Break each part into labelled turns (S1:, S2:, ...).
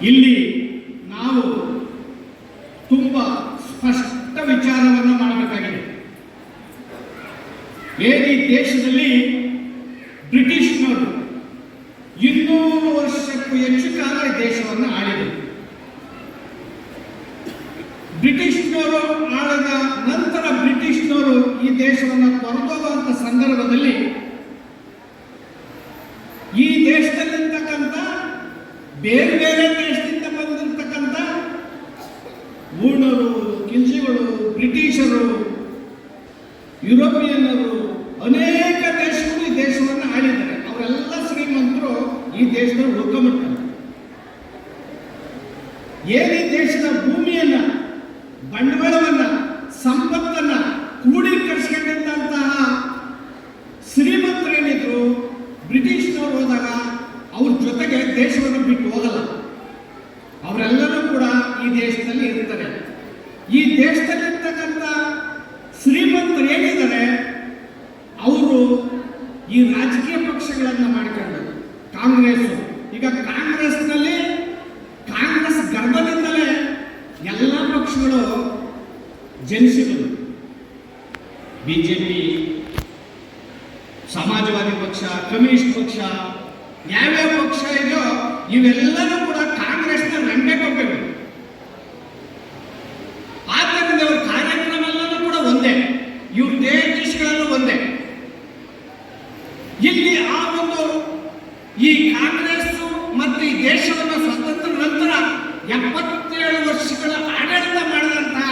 S1: ಇಲ್ಲಿ ನಾವು ತುಂಬ ಸ್ಪಷ್ಟ ವಿಚಾರವನ್ನು ಮಾಡಬೇಕಾಗಿದೆ. ಈ ದೇಶದಲ್ಲಿ ಬ್ರಿಟಿಷ್ನವರು ಇನ್ನೂರು ವರ್ಷಕ್ಕೂ ಹೆಚ್ಚು ಕಾಲ ದೇಶವನ್ನು ಆಳಿದರು. ಬ್ರಿಟಿಷ್ನವರು ಆಳದ ನಂತರ ಬ್ರಿಟಿಷ್ನವರು ಈ ದೇಶವನ್ನು ತೊರೆದೋಗುವಂಥ ಸಂದರ್ಭದಲ್ಲಿ ಈ ದೇಶದಲ್ಲಿರ್ತಕ್ಕಂಥ ಬೇರೆ ಬೇರೆ ದೇಶದಿಂದ ಬಂದಿರತಕ್ಕಂಥ ಊಣರು ಕಿಲ್ಜಿಗಳು ಬ್ರಿಟಿಷರು ಯುರೋಪಿಯನ್ನರು ಅನೇಕ ದೇಶಗಳು ಈ ದೇಶವನ್ನು ಆಳಿದ್ದಾರೆ ಅವರೆಲ್ಲ ಶ್ರೀಮಂತರು ಈ ದೇಶದಲ್ಲಿ ಉಳ್ಕೊಂಬಿಡ್ತಾರೆ ಏನು ಈ ದೇಶದ ಭೂಮಿಯನ್ನ ಬಂಡವಾಳವನ್ನ ಸಂಪತ್ತನ್ನ ಕ್ರೋಢೀಕರಿಸ್ಕೊಂಡಿದ್ದಂತಹ ಶ್ರೀಮಂತರೇನಿದ್ರು ಬ್ರಿಟಿಷ್ನವ್ರು ಹೋದಾಗ ಅವ್ರ ಜೊತೆಗೆ ದೇಶವನ್ನು ಬಿಟ್ಟು ಹೋಗಲ್ಲ. ಅವರೆಲ್ಲರೂ ಕೂಡ ಈ ದೇಶದಲ್ಲಿ ಇರ್ತಾರೆ. ಈ ದೇಶದಲ್ಲಿರ್ತಕ್ಕಂಥ ಶ್ರೀಮಂತರು ಏನಿದ್ದಾರೆ, ಅವರು ಈ ರಾಜಕೀಯ ಪಕ್ಷಗಳನ್ನು ಮಾಡಿಕೊಂಡು ಕಾಂಗ್ರೆಸ್ ಈಗ ಕಾಂಗ್ರೆಸ್ನಲ್ಲಿ ಕಾಂಗ್ರೆಸ್ ಗರ್ಭದಿಂದಲೇ ಎಲ್ಲ ಪಕ್ಷಗಳು ಜನಿಸಿದರು ಪಿ ಸಮಾಜವಾದಿ ಪಕ್ಷ ಕಮ್ಯುನಿಸ್ಟ್ ಪಕ್ಷ ಯಾವ್ಯಾವ ಪಕ್ಷ ಇದೆಯೋ ಇವೆಲ್ಲರೂ ಕೂಡ ಕಾಂಗ್ರೆಸ್ನ ರಂಡೆ ಕೊಪ್ಪಗಳು ಆದ್ದರಿಂದ ಅವ್ರ ಕಾರ್ಯಕ್ರಮ ಎಲ್ಲನೂ ಕೂಡ ಒಂದೇ ಇವ್ರ ದೇಶಗಳೆಲ್ಲ ಒಂದೇ ಇಲ್ಲಿ ಆ ಒಂದು ಈ ಕಾಂಗ್ರೆಸ್ ಮತ್ತು ಈ ದೇಶವನ್ನು ಸ್ವತಂತ್ರ ನಂತರ ಎಪ್ಪತ್ತೇಳು ವರ್ಷಗಳ ಆಡಳಿತ ಮಾಡಿದಂತಹ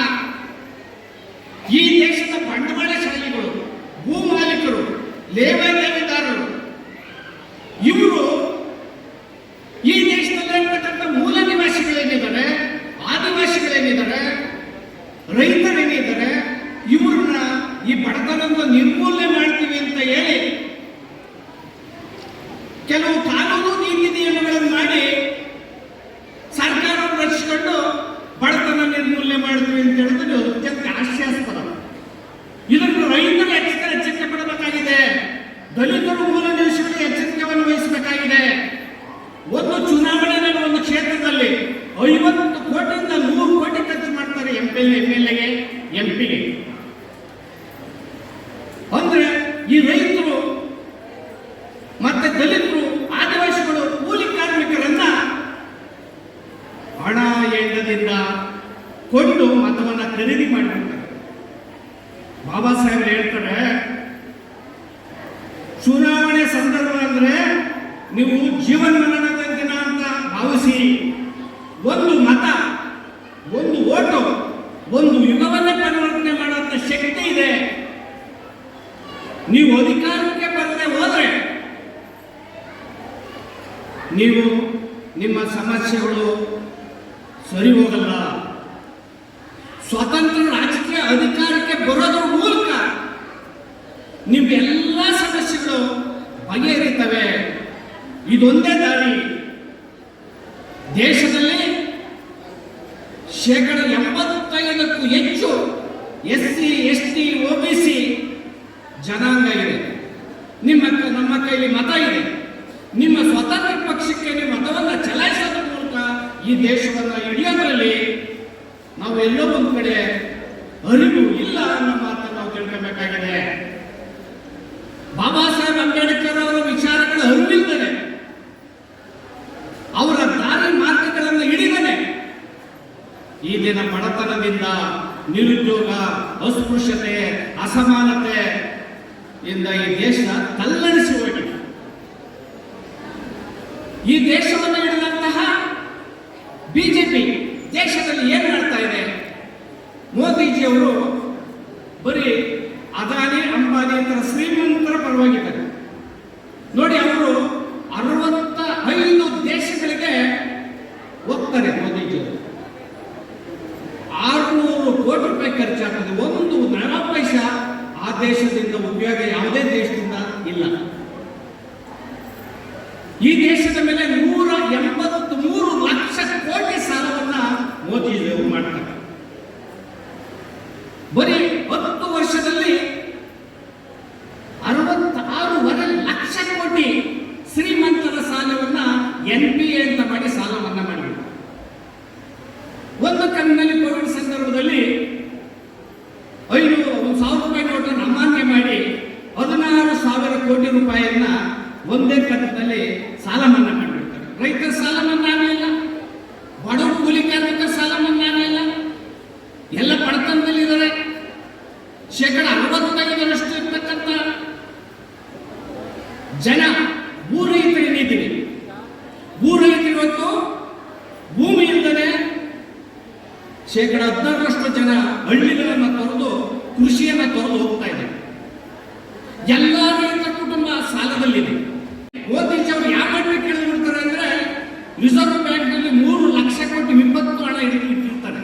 S1: ಈ ದೇಶದ ಬಂಡವಾಳಶಾಹಿಗಳು ಭೂ ಮಾಲೀಕರು ಲೇವಾದೇವಿದಾರರು ಇವರು ಈ ದೇಶದಲ್ಲಿರ್ತಕ್ಕಂಥ ಮೂಲ ನಿವಾಸಿಗಳೇನಿದ್ದಾರೆ ಆದಿವಾಸಿಗಳೇನಿದ್ದಾರೆ ರೈತರೇನಿದ್ದಾರೆ ಇವ್ರನ್ನ ಈ ಬಡತನವನ್ನು ನಿರ್ಮೂಲನೆ ಮಾಡ್ತೀವಿ ಅಂತ ಹೇಳಿ ಕೆಲವು ಕಾನೂನು ನೀತಿ ನಿಯಮಗಳನ್ನು ಮಾಡಿ ಸರ್ಕಾರವನ್ನು ರಚಿಸಿಕೊಂಡು ಬಡತನ ನಿರ್ಮೂಲನೆ ಮಾಡ್ತೀವಿ ಅಂತ ಹೇಳಿದ್ರೆ ಅತ್ಯಂತ ಹಾಸ್ಯಾಸ್ಪದ ಇದನ್ನು ರೈತರು ಎಚ್ಚರಿಕೆ ಎಚ್ಚರಿಕೆ ಪಡಬೇಕಾಗಿದೆ ದಲಿತರು ಮೂಲ ನಿವಾಸಿಗಳು ಎಚ್ಚರಿಕೆಯನ್ನು ವಹಿಸಬೇಕಾಗಿದೆ ಒಂದು ಚುನಾವಣೆಯಲ್ಲಿ ಒಂದು ಕ್ಷೇತ್ರದಲ್ಲಿ ಐವತ್ತು ಕೋಟಿಯಿಂದ ನೂರು ಕೋಟಿ ಖರ್ಚು ಮಾಡ್ತಾರೆ ಎಂ ಪಿ ಎಂ ಎಲ್ ಎಗೆ ಎಂ ಪಿಗೆ ಅಂದ್ರೆ ಈ ರೈತರು ಮತ್ತೆ ದಲಿತರು, ಆದಿವಾಸಿಗಳು, ಕೂಲಿ ಕಾರ್ಮಿಕರನ್ನ ಹಣ ಎಣ್ಣದಿಂದ ಕೊಂಡು ಮತವನ್ನ ಖರೀದಿ ಮಾಡಿಬಿಡ್ತಾರೆ ಬಾಬಾ ಸಾಹೇಬ್ ಹೇಳ್ತಾರೆ, ಚುನಾವಣೆ ಸಂದರ್ಭ ಅಂದ್ರೆ ನೀವು ಜೀವನ ಮರಣದ ದಿನ ಅಂತ ಭಾವಿಸಿ ಒಂದು ಮತ, ಒಂದು ಓಟು, ಒಂದು ಯುಗವನ್ನೇ ಪರಿವರ್ತನೆ ಮಾಡುವಂತ ಶಕ್ತಿ ಇದೆ. ನೀವು ಅಧಿಕಾರಕ್ಕೆ ಬರದೆ ಹೋದ್ರೆ ನೀವು ನಿಮ್ಮ ಸಮಸ್ಯೆಗಳು ಸರಿ ಹೋಗಲ್ಲ. ಸ್ವತಂತ್ರ ರಾಜಕೀಯ ಅಧಿಕಾರಕ್ಕೆ ಬರೋದ್ರ ಮೂಲಕ ನಿಮ್ಮ ಎಲ್ಲ ಸಮಸ್ಯೆಗಳು ಬಗೆಹರಿತವೆ. ಇದೊಂದೇ ದಾರಿ. ದೇಶದಲ್ಲಿ ಶೇಕಡ ಎಂಬತ್ತೈದಕ್ಕೂ ಹೆಚ್ಚು S C S T O B C ಜನಾಂಗ ಇದೆ. ನಿಮ್ಮ ನಮ್ಮ ಕೈಲಿ ಮತ ಇದೆ ನಿಮ್ಮ ಸ್ವತಂತ್ರ ಪಕ್ಷಕ್ಕೆ ನೀವು ಮತವನ್ನು ಚಲಾಯಿಸೋದ್ರ ಮೂಲಕ ಈ ದೇಶವನ್ನು ಹಿಡಿಯೋದ್ರಲ್ಲಿ ನಾವು ಎಲ್ಲೋ ಒಂದು ಕಡೆ ಅರಿವು ಇಲ್ಲ ಅನ್ನೋ ಮಾತನ್ನು ನಾವು ತಿಳ್ಕೊಬೇಕಾಗಿದೆ. ಬಾಬಾ ಸಾಹೇಬ್ ಅಂಬೇಡ್ಕರ್ ಅವರ ವಿಚಾರಗಳ ಅರಿವಿಲ್ದರೆ ಅವರ ದಾರಿ ಮಾರ್ಗಗಳನ್ನು ಹಿಡಿದರೆ ಈ ದಿನ ಬಡತನದಿಂದ ನಿರುದ್ಯೋಗ, ಅಸ್ಪೃಶ್ಯತೆ, ಅಸಮಾನತೆ ಇಂದ ಈ ದೇಶ ತಲ್ಲಣಿಸಿ ಹೋಗಿದೆ. ಈ ದೇಶವನ್ನು ಹಿಡಿದಂತಹ ಬಿಜೆಪಿ ದೇಶದಲ್ಲಿ ಏನ್ ಮಾಡ್ತಾ ಇದೆ ಮೋದಿಜಿಯವರು ಬರೀ ಅದಾನಿ ಅಂಬಾನಿ ತರ ಶ್ರೀಮಂತರ ಪರವಾಗಿದ್ದಾರೆ ನೋಡಿ ಅವರು ಅರವತ್ತ ಐದು ದೇಶಗಳಿಗೆ ಹೋಗ್ತಾರೆ ಮೋದಿಜಿಯವರು ಆರುನೂರು ಕೋಟಿ ರೂಪಾಯಿ ಖರ್ಚಾಗ್ತದೆ ಒಂದು ನರ ಪೈಸಾ ಆ ದೇಶದಿಂದ ಉಪಯೋಗ ಯಾವುದೇ ದೇಶದಿಂದ ಇಲ್ಲ. ಈ ದೇಶದ ಮೇಲೆ ನೂರ ಎಂಬತ್ತು ಮೂರು ಲಕ್ಷ ಕೋಟಿ ಸಾಲವನ್ನ ಮೋದಿಜಿಯವರು ಮಾಡ್ತಾರೆ ಬರೀ ಹತ್ತು ವರ್ಷದಲ್ಲಿ ಅರವತ್ತಾರೂವರೆ ಲಕ್ಷ ಕೋಟಿ ಒಂದೇ ಕಥದಲ್ಲಿ ಸಾಲ ಮನ್ನಾ ಮಾಡಿಬಿಡ್ತಾರೆ ರೈತರ ಸಾಲ ಮನ್ನಾ ಆಗಲಿಲ್ಲ ಬಡವ ಕೂಲಿ ಕಾರ್ಮಿಕರ ಸಾಲ ಮನ್ನಾ ಆಗಲಿಲ್ಲ ಎಲ್ಲ ಬಡತನದಲ್ಲಿದ್ದಾರೆ ಶೇಕಡ ಅರವತ್ತೈದರಷ್ಟು ಇರ್ತಕ್ಕಂಥ ಜನ ಭೂ ರೈತರಿದ್ದೀವಿ ರೈತರು ಇವತ್ತು ಭೂಮಿ ಇಲ್ಲದೆ ಶೇಕಡ ಹದಿನಾರರಷ್ಟು ಜನ ಹಳ್ಳಿಗಳನ್ನು ತೊರೆದು ಕೃಷಿಯನ್ನ ತೊರೆದು ಹೋಗ್ತಾ ಇದೆ ಎಲ್ಲ ರೈತ ಕುಟುಂಬ ಸಾಲದಲ್ಲಿದೆ. ಮೋದಿಜಿ ಅವರು ಯಾವ ಮಾಡ್ಬೇಕು ಕೇಳಿದು ಅಂದ್ರೆ, ರಿಸರ್ವ್ ಬ್ಯಾಂಕ್ನಲ್ಲಿ ಮೂರು ಲಕ್ಷ ಕೋಟಿ ವಿಪತ್ತು ಹಣ ಇಟ್ಟಿರ್ತಾರೆ.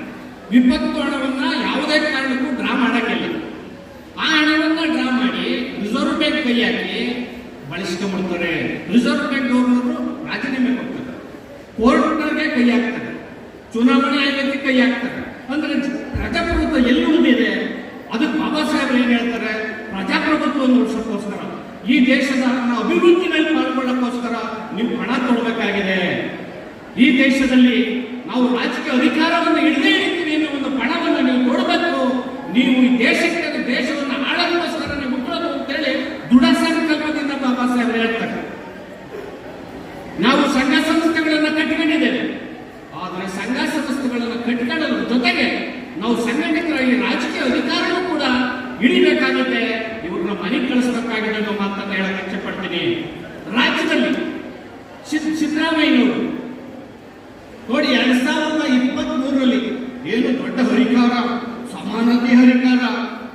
S1: ವಿಪತ್ತು ಹಣವನ್ನ ಯಾವುದೇ ಕಾರಣಕ್ಕೂ ಡ್ರಾ ಮಾಡಕ್ಕಿಲ್ಲ. ಆ ಹಣವನ್ನ ಡ್ರಾ ಮಾಡಿ ರಿಸರ್ವ್ ಬ್ಯಾಂಕ್ ಕೈ ಹಾಕಿ ಬಳಸ್ಕೊಂಡ್ಬಿಡ್ತಾರೆ. ರಿಸರ್ವ್ ಬ್ಯಾಂಕ್ ಕೋರ್ಟ್ಗೆ ಕೈ ಹಾಕ್ತಾರೆ ಚುನಾವಣೆ ಆಯೋಗಕ್ಕೆ ಕೈ ಹಾಕ್ತಾರೆ ಅಂದ್ರೆ ಪ್ರಜಾಪ್ರಭುತ್ವ ಎಲ್ಲಿ ಉಳಿದಿದೆ ಅದಕ್ಕೆ ಬಾಬಾ ಸಾಹೇಬ್ ಏನ್ ಹೇಳ್ತಾರೆ? ಪ್ರಜಾಪ್ರಭುತ್ವವನ್ನು ಉಳಿಸೋಕ್ಕೋಸ್ಕರ, ಈ ದೇಶದ ಅಭಿವೃದ್ಧಿನಲ್ಲಿ ಪಾಲ್ಗೊಳ್ಳೋಕ್ಕೋಸ್ಕರ ನೀವು ಹಣ ಕೊಡಬೇಕಾಗಿದೆ. ಈ ದೇಶದಲ್ಲಿ ನಾವು ರಾಜಕೀಯ ಅಧಿಕಾರವನ್ನು ಹಿಡಿದೇ ಹಿಡಿತೀವಿ ಅನ್ನೋ ಒಂದು ಪಣವನ್ನು ನೀವು ಕೊಡಬೇಕು ನೀವು ಈ ದೇಶಕ್ಕೆ ದೇಶವನ್ನು ಆಳೋದಕ್ಕೋಸ್ಕರ ನೀವು ಹುಟ್ಟೋದು ಅಂತೇಳಿ ದೃಢ ಸಂಕಲ್ಪದಿಂದ ಬಾಬಾ ಸಾಹೇಬ್ ಹೇಳ್ತಾರೆ ನಾವು ಸಂಘ ಸಂಸ್ಥೆಗಳನ್ನ ಕಟ್ಟಿಕೊಂಡಿದ್ದೇವೆ ಆದರೆ ಸಂಘ ಸಂಸ್ಥೆಗಳನ್ನ ಕಟ್ಟಿಕೊಳ್ಳೋದ್ರ ಜೊತೆಗೆ ನಾವು ಸಂಘಟಿತರಾಗಿ ರಾಜಕೀಯ ಅಧಿಕಾರವೂ ಕೂಡ ಹಿಡಿಬೇಕಾಗುತ್ತೆ ಇವ್ರನ್ನ ಮನೆಗೆ ಕಳಿಸ್ಬೇಕಾಗಿದೆ ಅನ್ನೋ ಮಾತನ್ನ ಹೇಳಕ್ ಇಚ್ಛೆಪಡ್ತೀನಿ ರಾಜ್ಯದಲ್ಲಿ ಸಿದ್- ಸಿದ್ದರಾಮಯ್ಯನವರು ನೋಡಿ ಎರಡ್ ಸಾವಿರದ ಇಪ್ಪತ್ತ್ ಮೂರರಲ್ಲಿ ಏನು ದೊಡ್ಡ ಹರಿಕಾರ ಸಮಾನತೆ ಹರಿಕಾರ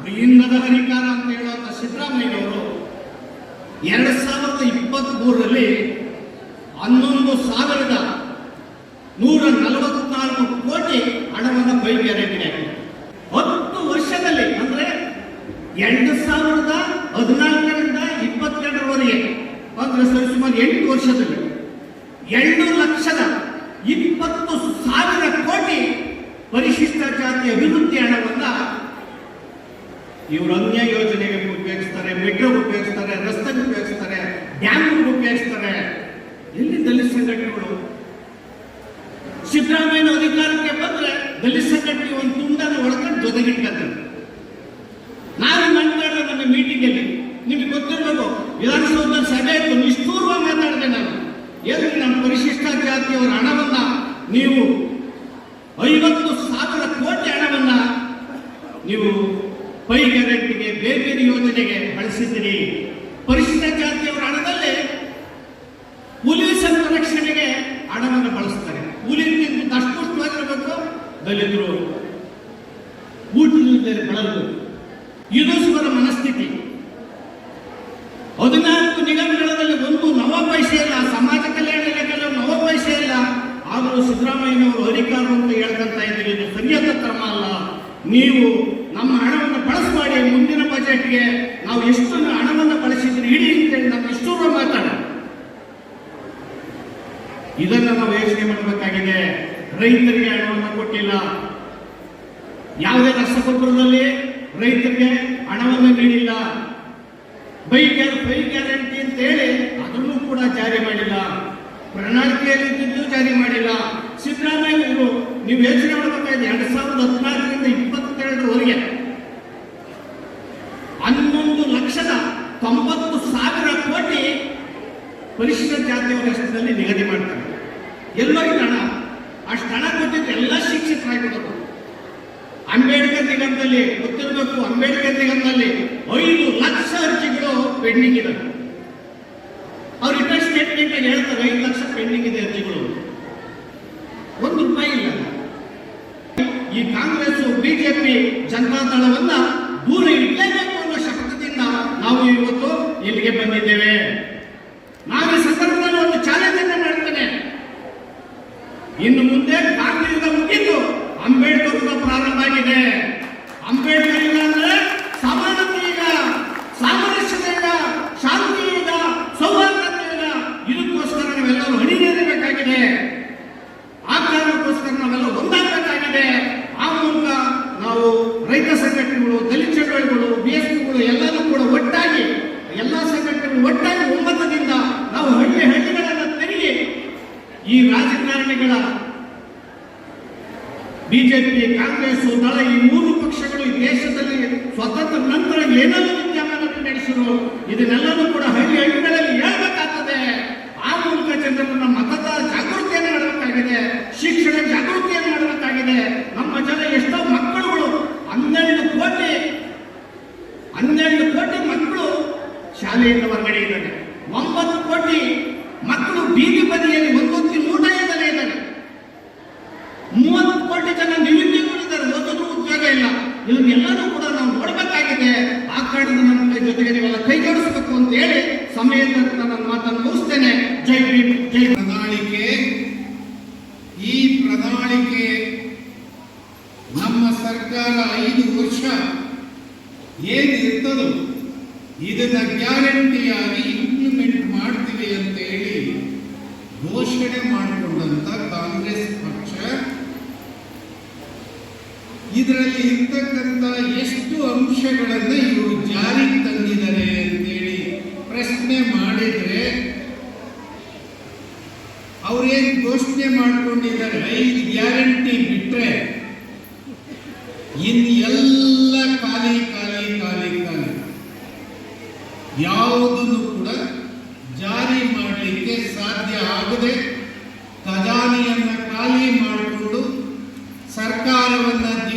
S1: ಅಹಿಂದದ ಹರಿಕಾರ ಅಂತ ಹೇಳುವಂತ ಸಿದ್ದರಾಮಯ್ಯನವರು ಎರಡ್ ಸಾವಿರದ ಇಪ್ಪತ್ತ್ ಮೂರರಲ್ಲಿ ಹನ್ನೊಂದು ಸಾವಿರದ ನೂರ ನಲವತ್ನಾಲ್ಕು ಕೋಟಿ ಹಣವನ್ನು ಬೈಗ್ಯಾರಂಟಿ ಹತ್ತು ವರ್ಷದಲ್ಲಿ, ಅಂದ್ರೆ ಎಂಟು ಸಾವಿರದ ಹದಿನಾಲ್ಕರಿಂದ ಇಪ್ಪತ್ತೆರಡರವರೆಗೆ, ಅಂದ್ರೆ ಸರಿಸುಮಾರು ಎಂಟು ವರ್ಷದಲ್ಲಿ, ಎರಡು ಲಕ್ಷದ ಇಪ್ಪತ್ತು ಸಾವಿರ ಕೋಟಿ ಪರಿಶಿಷ್ಟ ಜಾತಿ ಅಭಿವೃದ್ಧಿ ಹಣವನ್ನ ಇವರು ಅನ್ಯ ಯೋಜನೆಗೆ ಉಪಯೋಗಿಸ್ತಾರೆ, ಮೆಟ್ರೋ ಉಪಯೋಗಿಸ್ತಾರೆ ರಸ್ತೆ ಉಪಯೋಗಿಸ್ತಾರೆ, ಡ್ಯಾಮ್ ಉಪಯೋಗಿಸ್ತಾರೆ. ಎಲ್ಲಿ ದಲಿತ ಸಂಘಟನೆಗಳು? ಸಿದ್ದರಾಮಯ್ಯ ಅಧಿಕಾರಕ್ಕೆ ಬಂದ್ರೆ ದಲಿತ ಸಂಘಟನೆ ಒಂದು ತುಂಡನ ಒಳಕೊಂಡು ಜೊತೆಗಿಟ್ಕೊತಾರೆ ನಾನು ಮಾತಾಡಿದ್ರೆ ನನ್ನ ಮೀಟಿಂಗ್ ಅಲ್ಲಿ ನಿಮ್ಗೆ ಗೊತ್ತಿರ್ಬೇಕು ವಿಧಾನಸೌಧ ಸಭೆ ಇತ್ತು ನಿಷ್ಠೂರ್ವ ಮಾತಾಡಿದೆ ನಾನು. ಏನು ನಮ್ಮ ಪರಿಶಿಷ್ಟ ಜಾತಿಯವರ ಹಣವನ್ನ ನೀವು ಐವತ್ತು ಸಾವಿರ ಕೋಟಿ ಹಣವನ್ನ ನೀವು ಪೈ ಗ್ಯಾರಂಟಿಗೆ ಬೇರೆ ಬೇರೆ ಯೋಜನೆಗೆ ಬಳಸಿದ್ದೀರಿ. ಪರಿಶಿಷ್ಟ ಜಾತಿಯವರ ಹಣದಲ್ಲಿ ಹುಲಿ ಸಂರಕ್ಷಣೆಗೆ ಹಣವನ್ನು ಬಳಸ್ತಾರೆ. ಹುಲಿ ಅಷ್ಟುಷ್ಟವಾಗಿರಬೇಕು ದಲಿತರು ಊಟದಲ್ಲಿ ಬಳಲು ಇದು ಸುವರ ಮನಸ್ಥಿತಿ. ಹದಿನಾಲ್ಕು ನಿಗಮಗಳಲ್ಲಿ ಒಂದು ನವ ಪೈಸೆ ಇಲ್ಲ. ಸಮಾಜ ಕಲ್ಯಾಣ ಇಲಾಖೆಯಲ್ಲಿ ನವ ಪೈಸೆ ಇಲ್ಲ. ಆದರೂ ಸಿದ್ದರಾಮಯ್ಯನವರು ಅಧಿಕಾರ ಅಂತ ಹೇಳ್ಕೊಂತ ಇದ್ದೀರಿ. ಇದು ಸರಿಯಾದ ಕ್ರಮ ಅಲ್ಲ. ನೀವು ನಮ್ಮ ಹಣವನ್ನು ಬಳಸಬೇಡಿ ಮುಂದಿನ ಬಜೆಟ್ಗೆ ನಾವು ಎಷ್ಟು ಹಣವನ್ನು ಬಳಸಿದ್ರೆ ಇಡೀ ಅಂತೇಳಿ ನಮ್ಮ ಇಷ್ಟೂರ ಮಾತಾಡ ಇದನ್ನ ನಾವು ಯೋಚನೆ ಮಾಡಬೇಕಾಗಿದೆ. ರೈತರಿಗೆ ಹಣವನ್ನು ಕೊಟ್ಟಿಲ್ಲ. ಯಾವುದೇ ರಸಗೊಬ್ಬರದಲ್ಲಿ ರೈತರಿಗೆ ಹಣವನ್ನು ನೀಡಿಲ್ಲ. ಬೈ ಗ್ಯಾರಂಟಿ ಅಂತ ಹೇಳಿ ಅದನ್ನು ಕೂಡ ಜಾರಿ ಮಾಡಿಲ್ಲ. ಪ್ರಣಾಳಿಕೆಯಲ್ಲಿ ಇದ್ದಿದ್ದು ಜಾರಿ ಮಾಡಿಲ್ಲ. ಸಿದ್ದರಾಮಯ್ಯವರು ನೀವು ಯೋಚನೆ ಮಾಡಬೇಕಾಗಿದೆ ಎರಡ್ ಸಾವಿರದ ಹದಿನಾಲ್ಕರಿಂದ ಇಪ್ಪತ್ತೆರಡರವರೆಗೆ ಹನ್ನೊಂದು ಲಕ್ಷದ ತೊಂಬತ್ತು ಸಾವಿರ ಕೋಟಿ ಪರಿಶಿಷ್ಟ ಜಾತಿಯವರ ಹೆಸರಿನಲ್ಲಿ ನಿಗದಿ ಮಾಡ್ತಾರೆ. ಎಲ್ಲೋ ಇದು ಹಣ. ಅಷ್ಟು ಹಣ ಕೊಟ್ಟಿದ್ದು ಎಲ್ಲ ಶಿಕ್ಷಕರಾಗಿರೋದು ಅಂಬೇಡ್ಕರ್ ನಿಗಮದಲ್ಲಿ, ಗೊತ್ತಿರಬೇಕು, ಅಂಬೇಡ್ಕರ್ ನಿಗಮದಲ್ಲಿ ಐದು ಲಕ್ಷ ಅರ್ಜಿಗಳು ಪೆಂಡಿಂಗ್ ಇದೆ ಅವ್ರು ಸ್ಟೇಟ್ಮೆಂಟ್ ಹೇಳ್ತಾರೆ, ಐದು ಲಕ್ಷ ಪೆಂಡಿಂಗ್ ಇದೆ ಅರ್ಜಿಗಳು. ಒಂದು ರೂಪಾಯಿ ಇಲ್ಲ. ಈ ಕಾಂಗ್ರೆಸ್ ಬಿಜೆಪಿ ಜನತಾದಳವನ್ನ ದೂರ ಇಡಲೇಬೇಕು ಅನ್ನೋ ಶಕ್ತದಿಂದ ನಾವು ಇವತ್ತು ಇಲ್ಲಿಗೆ ಬಂದಿದ್ದೇವೆ. ಅಧ್ಯಕ್ಷರು ಇದನ್ನೆಲ್ಲರೂ ಕೂಡ ಹಳ್ಳಿ ಹಳ್ಳಿಗಳಲ್ಲಿ ಹೇಳ್ಬೇಕಾಗ್ತದೆ. ಆ ಮೂಲಕ ಜನರನ್ನ ಮತದ ಜಾಗೃತಿಯನ್ನು ಮಾಡಬೇಕಾಗಿದೆ ಶಿಕ್ಷಣ ಜಾಗೃತಿಯನ್ನು ಮಾಡಬೇಕಾಗಿದೆ ನಮ್ಮ ಜನ ಎಷ್ಟೋ ಮಕ್ಕಳುಗಳು, ಹನ್ನೆರಡು ಕೋಟಿ ಹನ್ನೆರಡು ಕೋಟಿ ಮಕ್ಕಳು ಶಾಲೆಯಿಂದ ಹೊರಗಡೆ ಇದ್ದಾರೆ. ಒಂಬತ್ತು ಕೋಟಿ ಮಕ್ಕಳು ಬೀದಿ ಬದಿಯಲ್ಲಿ ಒಂದೊತ್ತಿ ನೂಟ ಇದ್ದಾರೆ. ಮೂವತ್ತು ಕೋಟಿ ಜನ ನಿರುದ್ಯೋಗಿದ್ದಾರೆ ಒಂದೊಂದು ಉದ್ಯೋಗ ಇಲ್ಲ. ಇವನ್ನೆಲ್ಲನೂ ಕೂಡ ನಾವು ನೋಡಬೇಕಾಗಿದೆ. ಮಾತಾಡಿದ ಜೊತೆಗೆ ನೀವೆಲ್ಲ ಕೈಗೂಡಿಸಬೇಕು ಅಂತ ಹೇಳಿ ಸಮಯದ ನನ್ನ ಮಾತನ್ನು ಮುಗಿಸ್ತೇನೆ. ಜೈ ಭೀಮ್, ಜೈ
S2: ಪ್ರಣಾಳಿಕೆ ಈ ಪ್ರಣಾಳಿಕೆ ಇದರಲ್ಲಿ ಇರ್ತಕ್ಕಂಥ ಎಷ್ಟು ಅಂಶಗಳನ್ನು ಇವರು ಜಾರಿಗೆ ತಂದಿದ್ದಾರೆ ಅಂತೇಳಿ ಪ್ರಶ್ನೆ ಮಾಡಿದ್ರೆ ಏನು ಘೋಷಣೆ ಮಾಡ್ಕೊಂಡಿದ್ದಾರೆ? ಐದು ಗ್ಯಾರಂಟಿ ಬಿಟ್ರೆ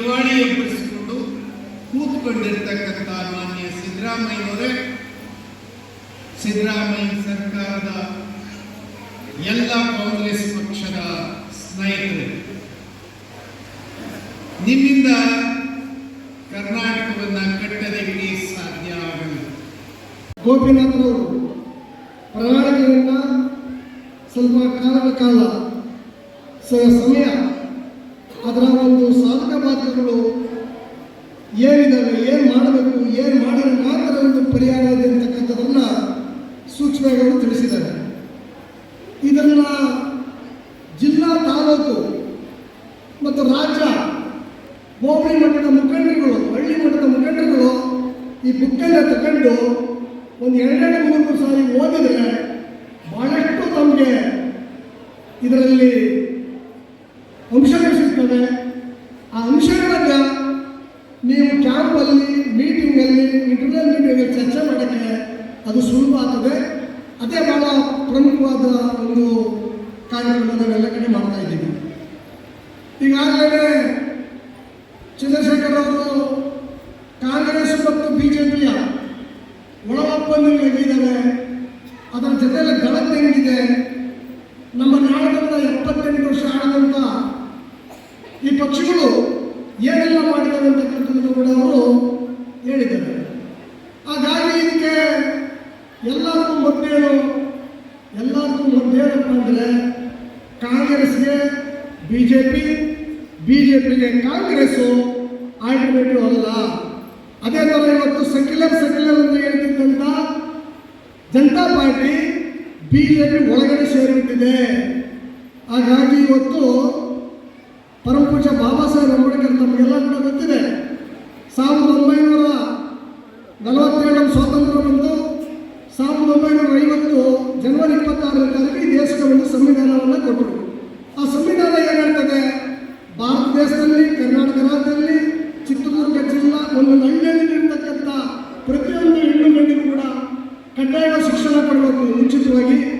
S2: ಸರ್ಕಾರವನ್ನ ಎಪ್ಪಿಸಿಕೊಂಡು ಕೂತ್ಕೊಂಡಿರ್ತಕ್ಕಂಥ ಮಾನ್ಯ ಸಿದ್ದರಾಮಯ್ಯವರೇ ಸಿದ್ದರಾಮಯ್ಯ ಸರ್ಕಾರದ ಎಲ್ಲ ಕಾಂಗ್ರೆಸ್ ಪಕ್ಷದ ಸ್ನೇಹಿತರು, ನಿಮ್ಮಿಂದ ಕರ್ನಾಟಕವನ್ನ ಕಟ್ಟದಕ್ಕೆ ಸಾಧ್ಯ ಆಗಲ್ಲ
S3: ಗೋಪಿನಾಥರು ಪ್ರಣಾಳಿಕೆಯಿಂದ ಸ್ವಲ್ಪ ಕಾಲದ ಕಾಲ ಸಮಯ ಅದರ ಒಂದು ಸಾಧಕ ಬಾಧಕಗಳು ಏನಿದ್ದಾವೆ ಏನು ಮಾಡಬೇಕು, ಏನು ಮಾಡಿದ್ರೆ ಮಾತ್ರ ಒಂದು ಪರಿಹಾರ ಇದೆ ಅಂತಕ್ಕಂಥದ್ದನ್ನ ಸೂಕ್ಷ್ಮವಾಗಿ ಅವರು ತಿಳಿಸಿದ್ದಾರೆ. ಇದನ್ನು ಜಿಲ್ಲಾ ತಾಲೂಕು ಮತ್ತು ರಾಜ್ಯ ಹೋಬಳಿ ಮಟ್ಟದ ಮುಖಂಡರುಗಳು, ಹಳ್ಳಿ ಮಟ್ಟದ ಮುಖಂಡರುಗಳು ಈ ಬುಕ್ಕನ್ನು ತಗೊಂಡು ಒಂದು ಎರಡೆರಡು ಮೂರು ಸಾರಿ ಓದಿದ್ರೆ ಬಹಳಷ್ಟು ನಮಗೆ ಇದರಲ್ಲಿ ಜೊತೆಯಲ್ಲಿ ಗಣತಿ ಹೆಂಗಿದೆ ನಮ್ಮ ನಾಡದ ಎಪ್ಪತ್ತೆಂಟು ವರ್ಷ ಆಡದಂತ ಈ ಪಕ್ಷಗಳು ಏನೆಲ್ಲ ಮಾಡಿದ್ದಾರೆ ಅಂತಕ್ಕಂಥದ್ದನ್ನು ಕೂಡ ಅವರು ಹೇಳಿದ್ದಾರೆ. ಹಾಗಾಗಿ ಇದಕ್ಕೆ ಎಲ್ಲರಿಗೂ ಮೊದಲೇನು ಎಲ್ಲರಿಗೂ ಒಂದೇ ಅಂದರೆ ಕಾಂಗ್ರೆಸ್ಗೆ B J P B J ಪಿಗೆ ಕಾಂಗ್ರೆಸ್ಸು ಆಲ್ಟರ್ನೇಟಿವ್ ಅಲ್ಲ. ಅದೇ ಥರ ಇವತ್ತು ಸೆಕ್ಯುಲರ್ ಸೆಕ್ಯುಲರ್ ಅಂತ ಹೇಳ್ತಿದ್ದಂಥ ಜನತಾ ಪಾರ್ಟಿ ಬಿ ಜೆ ಒಳಗಡೆ ಸೇರಿಬಿಟ್ಟಿದೆ. ಹಾಗಾಗಿ ಇವತ್ತು ಪರಮಪೂಜ ಬಾಬಾ ಸಾಹೇಬ್ ಅಂಬೇಡ್ಕರ್ ನಮಗೆಲ್ಲ ಕೂಡ ಗೊತ್ತಿದೆ. ಸಾವಿರದ ಒಂಬೈನೂರ ನಲವತ್ತೇಳು ಸ್ವಾತಂತ್ರ್ಯ ಬಂತು ಸಾವಿರದ ಒಂಬೈನೂರ ಐವತ್ತು ಜನವರಿ ಇಪ್ಪತ್ತಾರನೇ ತಾರೀಕು ಈ ದೇಶಕ್ಕೆ ಒಂದು ಸಂವಿಧಾನವನ್ನು ಕೊಟ್ಟರು. ಆ ಸಂವಿಧಾನ ಏನು ಹೇಳ್ತದೆ ಭಾರತ ದೇಶದಲ್ಲಿ, ಕರ್ನಾಟಕ ರಾಜ್ಯದಲ್ಲಿ, ಚಿತ್ರದುರ್ಗ ಜಿಲ್ಲಾ ಒಂದು ಹಳ್ಳಿಯಲ್ಲಿ ಇರತಕ್ಕಂಥ ಪ್ರತಿಯೊಂದು ಹೆಣ್ಣು ಗಂಡಿಗೂ ಕೂಡ ಕಡ್ಡಾಯ 여러분 우측 중하기